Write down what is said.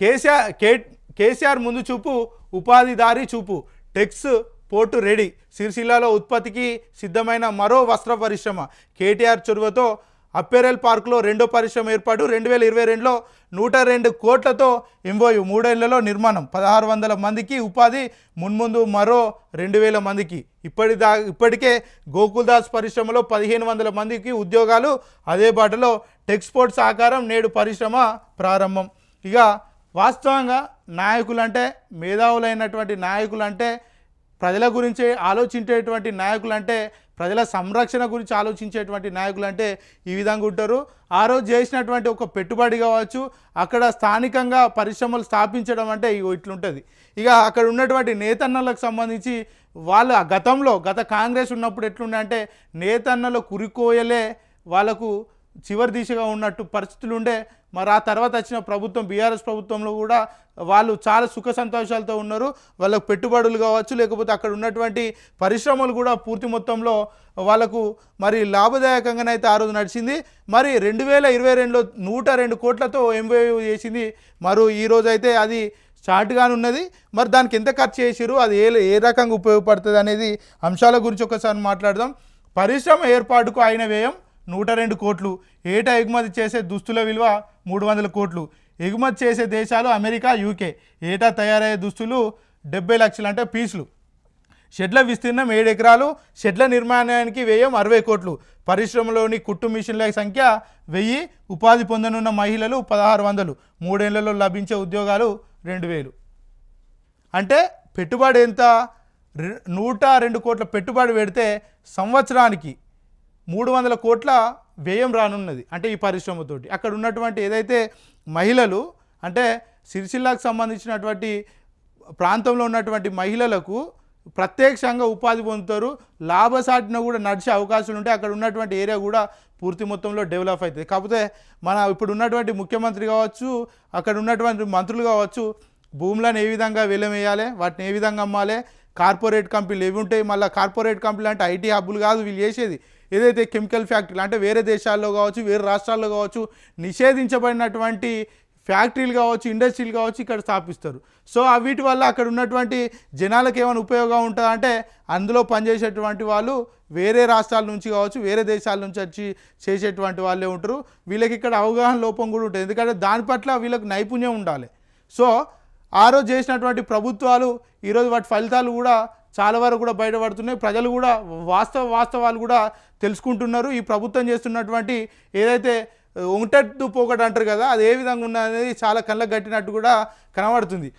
కేసీఆర్ కే కేసీఆర్ ముందు చూపు ఉపాధిదారి చూపు. Texport ready. సిరిసిల్లాలో ఉత్పత్తికి సిద్ధమైన మరో వస్త్ర పరిశ్రమ. కేటీఆర్ చొరవతో అప్పెరల్ పార్కులో రెండో పరిశ్రమ ఏర్పాటు. రెండు వేల ఇరవై రెండులో నూట రెండు కోట్లతో ఎంబోయు మూడేళ్ళలో నిర్మాణం. పదహారు వందల మందికి ఉపాధి మున్ముందు మరో రెండు వేల మందికి ఇప్పటిదా ఇప్పటికే గోకుల్దాస్ పరిశ్రమలో పదిహేను వందల మందికి ఉద్యోగాలు. అదే బాటలో టెక్స్పోర్ట్ సహకారం నేడు పరిశ్రమ ప్రారంభం. ఇక వాస్తవంగా నాయకులు అంటే మేధావులైనటువంటి నాయకులు అంటే ప్రజల గురించి ఆలోచించేటువంటి నాయకులు అంటే ప్రజల సంరక్షణ గురించి ఆలోచించేటువంటి నాయకులు అంటే ఈ విధంగా ఉంటారు. ఆ రోజు చేసినటువంటి ఒక పెట్టుబడి కావచ్చు అక్కడ స్థానికంగా పరిశ్రమలు స్థాపించడం అంటే ఇగో ఇట్లుంటుంది. ఇక అక్కడ ఉన్నటువంటి నేతన్నలకు సంబంధించి వాళ్ళు గతంలో గత కాంగ్రెస్ ఉన్నప్పుడు ఎట్లుండే అంటే నేతన్నలు కురికోయలే వాళ్ళకు చివరి దిశగా ఉన్నట్టు పరిస్థితులు ఉండే మరి ఆ తర్వాత వచ్చిన ప్రభుత్వం బీఆర్ఎస్ ప్రభుత్వంలో కూడా వాళ్ళు చాలా సుఖ సంతోషాలతో ఉన్నారు. వాళ్ళకు పెట్టుబడులు కావచ్చు లేకపోతే అక్కడ ఉన్నటువంటి పరిశ్రమలు కూడా పూర్తి మొత్తంలో వాళ్ళకు మరి లాభదాయకంగానైతే అయితే ఆ రోజు నడిచింది. మరి రెండు వేల ఇరవై రెండులో నూట రెండు కోట్లతో ఎంబీఓ చేసింది. మరి ఈ రోజు అయితే అది స్టార్ట్గానే ఉన్నది. మరి దానికి ఎంత ఖర్చు చేసిరు అది ఏ ఏ రకంగా ఉపయోగపడుతుంది అనేది అంశాల గురించి ఒకసారి మాట్లాడదాం. పరిశ్రమ ఏర్పాటుకు అయిన వ్యయం నూట రెండు కోట్లు. ఏటా ఎగుమతి చేసే దుస్తుల విలువ మూడు వందల కోట్లు. ఎగుమతి చేసే దేశాలు అమెరికా యూకే. ఏటా తయారయ్యే దుస్తులు డెబ్బై లక్షలు అంటే పీసులు. షెడ్ల విస్తీర్ణం ఏడు ఎకరాలు. షెడ్ల నిర్మాణానికి వ్యయం అరవై కోట్లు. పరిశ్రమలోని కుట్టు మిషన్ల సంఖ్య వెయ్యి. ఉపాధి పొందనున్న మహిళలు పదహారు వందలు. మూడేళ్ళలో లభించే ఉద్యోగాలు రెండు వేలు. అంటే పెట్టుబడి ఎంత నూట రెండు కోట్ల పెట్టుబడి పెడితే సంవత్సరానికి మూడు వందల కోట్ల వ్యయం రానున్నది అంటే ఈ పరిశ్రమతోటి. అక్కడ ఉన్నటువంటి ఏదైతే మహిళలు అంటే సిరిసిల్లాకు సంబంధించినటువంటి ప్రాంతంలో ఉన్నటువంటి మహిళలకు ప్రత్యక్షంగా ఉపాధి పొందుతారు. లాభసాటిన కూడా నడిచే అవకాశాలు ఉంటాయి. అక్కడ ఉన్నటువంటి ఏరియా కూడా పూర్తి మొత్తంలో డెవలప్ అవుతుంది. కాకపోతే మన ఇప్పుడు ఉన్నటువంటి ముఖ్యమంత్రి కావచ్చు అక్కడ ఉన్నటువంటి మంత్రులు కావచ్చు భూములను ఏ విధంగా వేయాలి వాటిని ఏ విధంగా అమ్మాలి కార్పొరేట్ కంపెనీలు ఏవి ఉంటాయి? మళ్ళీ కార్పొరేట్ కంపెనీలు అంటే ఐటీ హబ్బులు కాదు వీళ్ళు చేసేది. ఏదైతే కెమికల్ ఫ్యాక్టరీలు అంటే వేరే దేశాల్లో కావచ్చు వేరే రాష్ట్రాల్లో కావచ్చు నిషేధించబడినటువంటి ఫ్యాక్టరీలు కావచ్చు ఇండస్ట్రీలు కావచ్చు ఇక్కడ స్థాపిస్తారు. సో ఆ వీటి వల్ల అక్కడ ఉన్నటువంటి జనాలకు ఏమైనా ఉపయోగం ఉంటుందా అంటే అందులో పనిచేసేటువంటి వాళ్ళు వేరే రాష్ట్రాల నుంచి కావచ్చు వేరే దేశాల నుంచి వచ్చి చేసేటువంటి వాళ్ళే ఉంటారు. వీళ్ళకి ఇక్కడ అవగాహన లోపం కూడా ఉంటుంది. ఎందుకంటే దాని పట్ల వీళ్ళకి నైపుణ్యం ఉండాలి. సో ఆ రోజు చేసినటువంటి ప్రభుత్వాలు ఈరోజు వాటి ఫలితాలు కూడా చాలా వరకు కూడా బయటపడుతున్నాయి. ప్రజలు కూడా వాస్తవ వాస్తవాలు కూడా తెలుసుకుంటున్నారు. ఈ ప్రభుత్వం చేస్తున్నటువంటి ఏదైతే ఉంటట్టు పోకట అంటారు కదా అది ఏ విధంగా ఉన్నది చాలా కళ్ళకు కట్టినట్టు కూడా కనబడుతుంది.